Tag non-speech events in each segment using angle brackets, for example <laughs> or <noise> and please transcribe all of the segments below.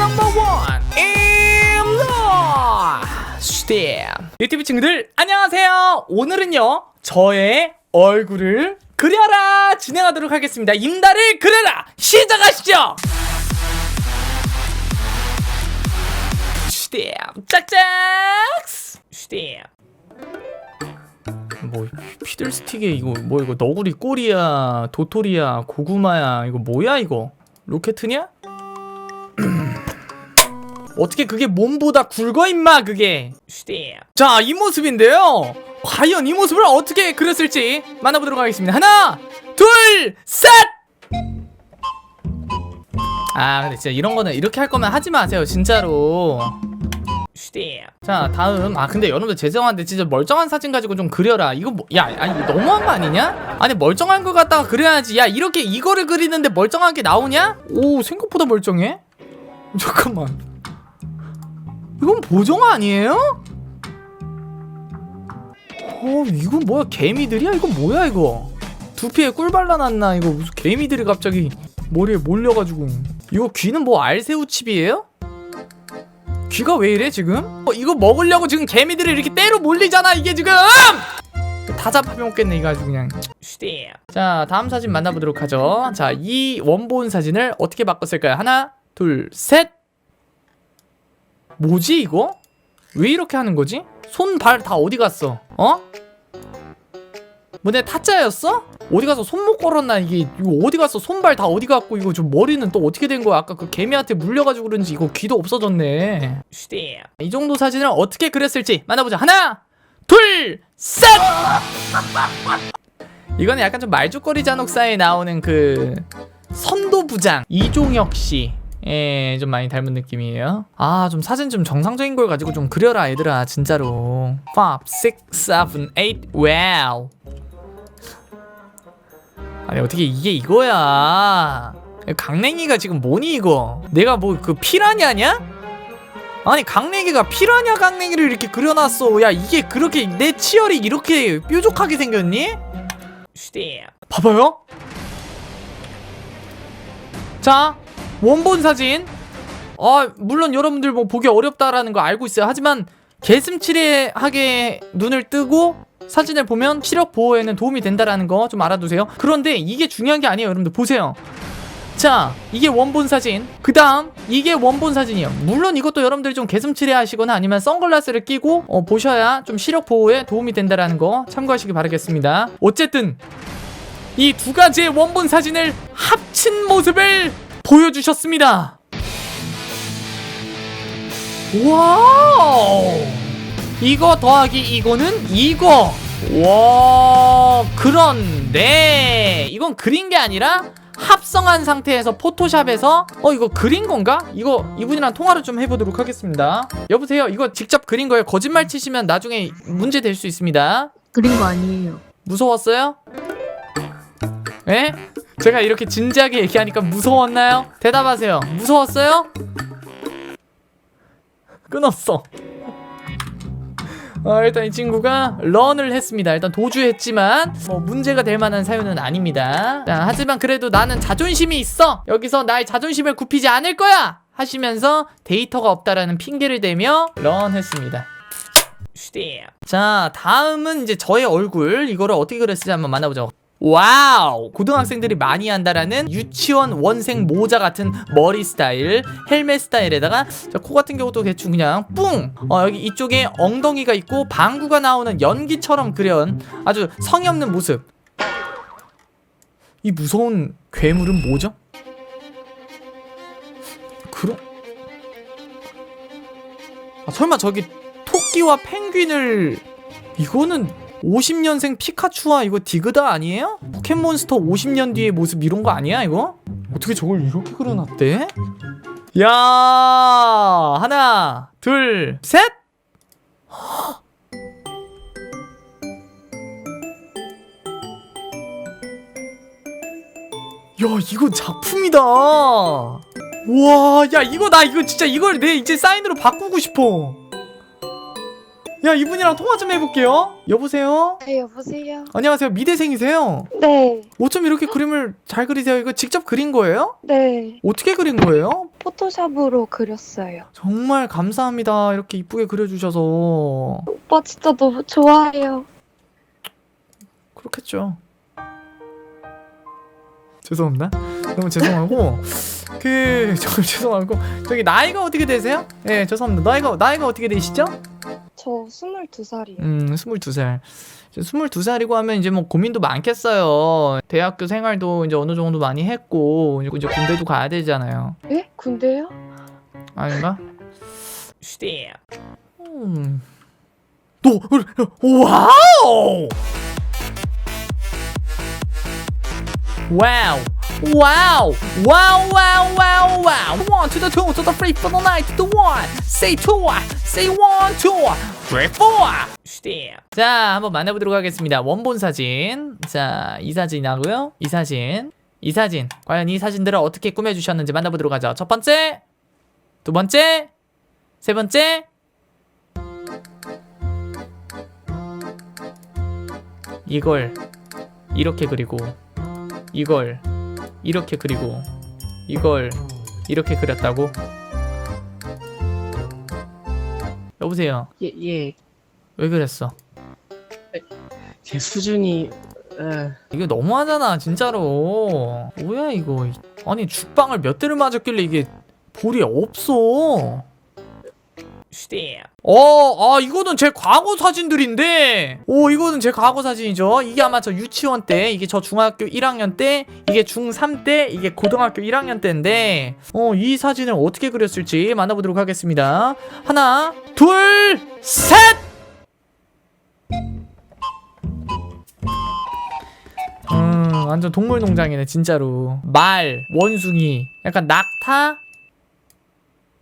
넘버 원 임로 스팀 유튜브 친구들 안녕하세요. 오늘은요 저의 얼굴을 그려라 진행하도록 하겠습니다. 임다를 그려라! 시작하시죠! 스팀 짝짝! 스팀 뭐 피들스틱에 이거 뭐 이거 너구리 꼬리야 도토리야 고구마야 이거 뭐야 이거? 로켓트냐? <clears throat> 어떻게 그게 몸보다 굵어 임마 그게? 자 이 모습인데요. 과연 이 모습을 어떻게 그렸을지 만나보도록 하겠습니다. 하나 둘셋! 아 근데 진짜 이런 거는 이렇게 할 거면 하지 마세요 진짜로. 자 다음. 아 근데 여러분들 죄송한데 진짜 멀쩡한 사진 가지고 좀 그려라. 이거 뭐, 야 아니 너무한 거 아니냐? 아니 멀쩡한 거 갖다가 그려야지. 야 이렇게 이거를 그리는데 멀쩡한 게 나오냐? 오 생각보다 멀쩡해? <laughs> 잠깐만 이건 보정 아니에요? 어 이건 뭐야 개미들이야? 이건 뭐야 이거 두피에 꿀 발라놨나 이거 무슨 개미들이 갑자기 머리에 몰려가지고 이거 귀는 뭐 알새우칩이에요? 귀가 왜 이래 지금? 어, 이거 먹으려고 지금 개미들이 이렇게 때로 몰리잖아 이게 지금! 다 잡아먹겠네 이거 아주 그냥 자 다음 사진 만나보도록 하죠 자 이 원본 사진을 어떻게 바꿨을까요? 하나 둘셋 뭐지 이거? 왜 이렇게 하는 거지? 손 발 다 어디 갔어? 어? 뭐내 타짜였어? 어디 가서 손목 걸었나 이게 이거 어디 갔어 손발 다 어디 갔고 이거 좀 머리는 또 어떻게 된 거야 아까 그 개미한테 물려가지고 그런지 이거 귀도 없어졌네 이 정도 사진을 어떻게 그렸을지 만나보자 하나 둘셋 <laughs> 이거는 약간 좀 말죽거리 잔혹사에 나오는 그 선도부장 이종혁 씨 예, 좀 많이 닮은 느낌이에요. 아, 좀 사진 좀 정상적인 걸 가지고 좀 그려라, 얘들아, 진짜로. 5, 6, 7, 8, 와우. 아니, 어떻게 이게 이거야. 강냉이가 지금 뭐니, 이거? 내가 뭐 그 피라냐냐? 아니, 강냉이가 피라냐 강냉이를 이렇게 그려놨어. 야, 이게 그렇게 내 치열이 이렇게 뾰족하게 생겼니? 봐봐요. 자, 원본 사진. 아, 물론 여러분들 뭐 보기 어렵다라는 거 알고 있어요. 하지만 개슴츠레하게 눈을 뜨고 사진을 보면 시력 보호에는 도움이 된다라는 거 좀 알아두세요. 그런데 이게 중요한 게 아니에요, 여러분들 보세요. 자, 이게 원본 사진. 그 다음, 이게 원본 사진이에요. 물론 이것도 여러분들이 좀 개슴츠레 하시거나 아니면 선글라스를 끼고 어, 보셔야 좀 시력 보호에 도움이 된다라는 거 참고하시기 바라겠습니다. 어쨌든, 이 두 가지의 원본 사진을 합친 모습을 보여주셨습니다. 와우! 이거 더하기 이거는 이거. 와, 그런데 이건 그린 게 아니라 합성한 상태에서 포토샵에서 어 이거 그린 건가? 이거 이분이랑 통화를 좀 해보도록 하겠습니다. 여보세요, 이거 직접 그린 거예요. 거짓말 치시면 나중에 문제 될 수 있습니다. 그린 거 아니에요. 무서웠어요? 예? 제가 이렇게 진지하게 얘기하니까 무서웠나요? 대답하세요. 무서웠어요? 끊었어. 어, 일단 이 친구가 런을 했습니다. 일단 도주했지만 뭐 문제가 될 만한 사유는 아닙니다. 자, 하지만 그래도 나는 자존심이 있어. 여기서 나의 자존심을 굽히지 않을 거야. 하시면서 데이터가 없다라는 핑계를 대며 런 했습니다. 자, 다음은 이제 저의 얼굴 이거를 어떻게 그렸을지 한번 만나보죠. 와우! 고등학생들이 많이 한다라는 유치원 원생 모자 같은 머리 스타일, 헬멧 스타일에다가 자, 코 같은 경우도 대충 그냥 뿡! 어, 여기 이쪽에 엉덩이가 있고 방구가 나오는 연기처럼 그려온 아주 성의 없는 모습. 이 무서운 괴물은 뭐죠? 그럼 아, 설마 저기 토끼와 펭귄을 이거는 50년생 피카츄와 이거 디그다 아니에요? 포켓몬스터 50년 뒤의 모습 이런 거 아니야 이거? 어떻게 저걸 이렇게 그려놨대? 야 하나 둘 셋. <gasps> 야 이거 작품이다. 와, 야 이거 나 이거 진짜 이걸 내 이제 사인으로 바꾸고 싶어. 야 이분이랑 통화 좀 해볼게요 여보세요 네, 여보세요? 안녕하세요 미대생이세요 네, 어쩜 이렇게 그림을 잘 그리세요 이거 직접 그린 거예요? 네. 어떻게 그린 거예요? 포토샵으로 그렸어요. 정말 감사합니다 이렇게 이쁘게 그려주셔서 오빠 진짜 너무 좋아해요. 그렇겠죠. 죄송합니다. 너무 죄송하고 그 정말 <laughs> 죄송하고 저기 나이가 어떻게 되세요? 예, 죄송합니다. 나이가 나이가 어떻게 되시죠? 저 22살이요. 음, 22살. 22살이고 하면 이제 뭐 고민도 많겠어요. 대학교 생활도 이제 어느 정도 많이 했고 이제 군대도 가야 되잖아요. 예? 군대요? 아닌가? <laughs> 슈디. 음. 또 와우! 와우! 와우! 와우 와우 와우 와우! One to the two to the three for the nine to the one. Say two, say one two, three four. 슈디. 자, 한번 만나보도록 하겠습니다. 원본 사진. 자, 이 사진하고요. 이 사진. 이 사진. 과연 이 사진들을 어떻게 꾸며주셨는지 만나보도록 하죠. 첫 번째, 두 번째, 세 번째. 이걸 이렇게 그리고 이걸 이렇게 그리고 이걸 이렇게 그렸다고? 여보세요. 예, 예. 왜 그랬어? 제 수준이 에, 이거 너무하잖아 진짜로 뭐야 이거 아니 죽방을 몇 대를 맞았길래 이게 볼이 없어 어, 아, 이거는 제 과거 사진들인데, 오, 이거는 제 과거 사진이죠. 이게 아마 저 유치원 때, 이게 저 중학교 1학년 때, 이게 중3 때, 이게 고등학교 1학년 때인데, 어, 이 사진을 어떻게 그렸을지 만나보도록 하겠습니다. 하나, 둘, 셋! 음, 완전 동물농장이네, 진짜로. 말, 원숭이, 약간 낙타,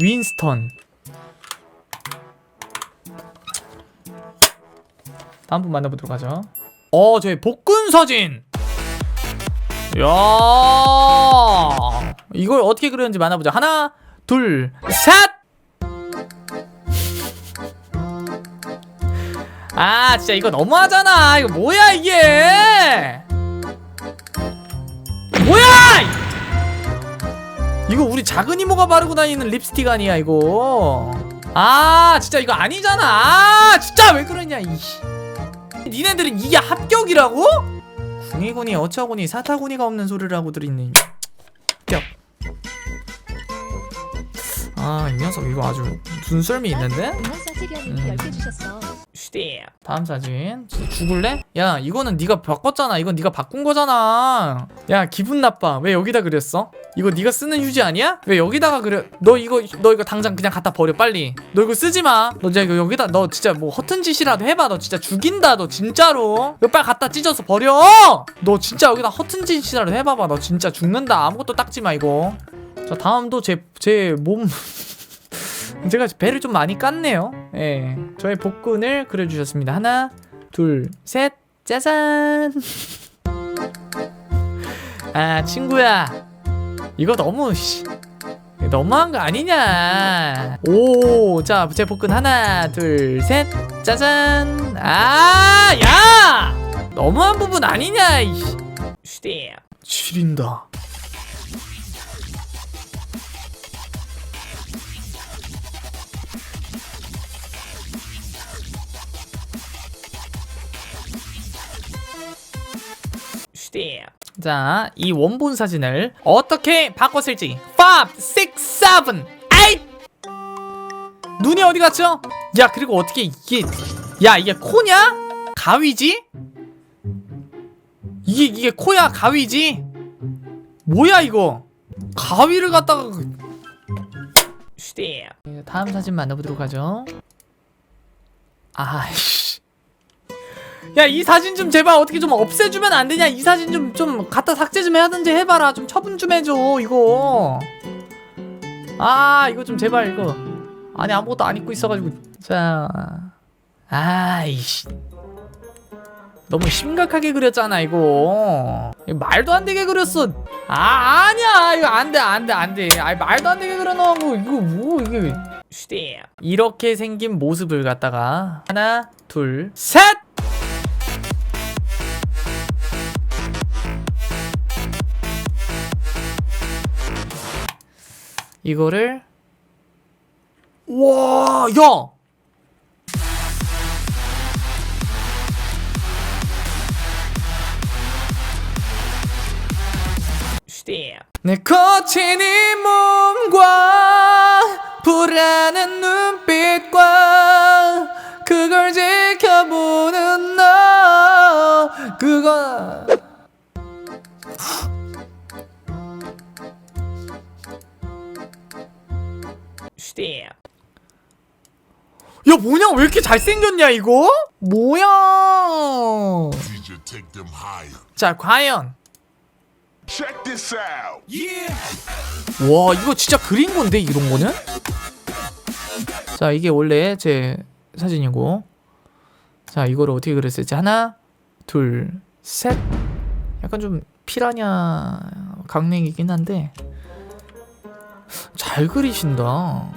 윈스턴. 다음 분 만나보도록 하죠. 어, 저희 복근 사진. 야, 이걸 어떻게 그렸는지 만나보자. 하나, 둘, 셋. 아, 진짜 이거 너무하잖아. 이거 뭐야 이게? 뭐야? 이거 우리 작은 이모가 바르고 다니는 립스틱 아니야 이거? 아, 진짜 이거 아니잖아. 아, 진짜 왜 그러냐 이. 니네들은 이게 합격이라고? 궁이군이 어처구니 사타구니가 없는 소리를 하고들 있네 합격 아이 녀석 이거 아주 눈썰미 있는데? 응원사 태견님이 음. 10개 주셨어. 슈디 다음 사진 진짜 죽을래? 야 이거는 네가 바꿨잖아 이건 네가 바꾼 거잖아 야 기분 나빠 왜 여기다 그렸어? 이거 네가 쓰는 휴지 아니야? 왜 여기다가 그려 너 이거 너 이거 당장 그냥 갖다 버려 빨리 너 이거 쓰지 마 너 진짜 이거 여기다 너 진짜 뭐 허튼 짓이라도 해봐 너 진짜 죽인다 너 진짜로 이거 빨리 갖다 찢어서 버려 너 진짜 여기다 허튼 짓이라도 해봐봐 너 진짜 죽는다 아무것도 닦지 마 이거 자 다음도 제 제 몸 <laughs> 제가 배를 좀 많이 깠네요. 예. 저의 복근을 그려주셨습니다. 하나, 둘, 셋, 짜잔! <laughs> 아, 친구야. 이거 너무, 씨. 너무한 거 아니냐. 오, 자, 제 복근 하나, 둘, 셋, 짜잔! 아, 야! 너무한 부분 아니냐, 이씨. 지린다. 슈디. 자, 이 원본 사진을 어떻게 바꿨을지 5, 6, 7, 8 눈이 어디 갔죠? 야 그리고 어떻게 이게 야 이게 코냐? 가위지? 이게 이게 코야 가위지? 뭐야 이거 가위를 갖다가 슈디 다음 사진 만나보도록 하죠 아이씨 야 이 사진 좀 제발 어떻게 좀 없애주면 안 되냐? 이 사진 좀 좀 갖다 삭제 좀 해야든지 해봐라. 좀 처분 좀 해줘 이거. 아 이거 좀 제발 이거. 아니 아무것도 안 입고 있어가지고. 자 아이씨. 너무 심각하게 그렸잖아 이거. 말도 안 되게 그렸어. 아 아니야. 이거 안돼 안돼 안돼. 아 말도 안 되게 그려놓고 이거 뭐 이게. 이렇게 생긴 모습을 갖다가 하나 둘 셋! 이거를 와, 야! 내 거친 이 몸과 불안한 눈빛과 뭐냐? 왜 이렇게 잘생겼냐 이거? 뭐야. 자 과연. 와 이거 진짜 그린 건데 이런 거는? 자 이게 원래 제 사진이고. 자 이거를 어떻게 그렸을지. 하나 둘 셋. 약간 좀 피라냐 강냉이긴 한데. 잘 그리신다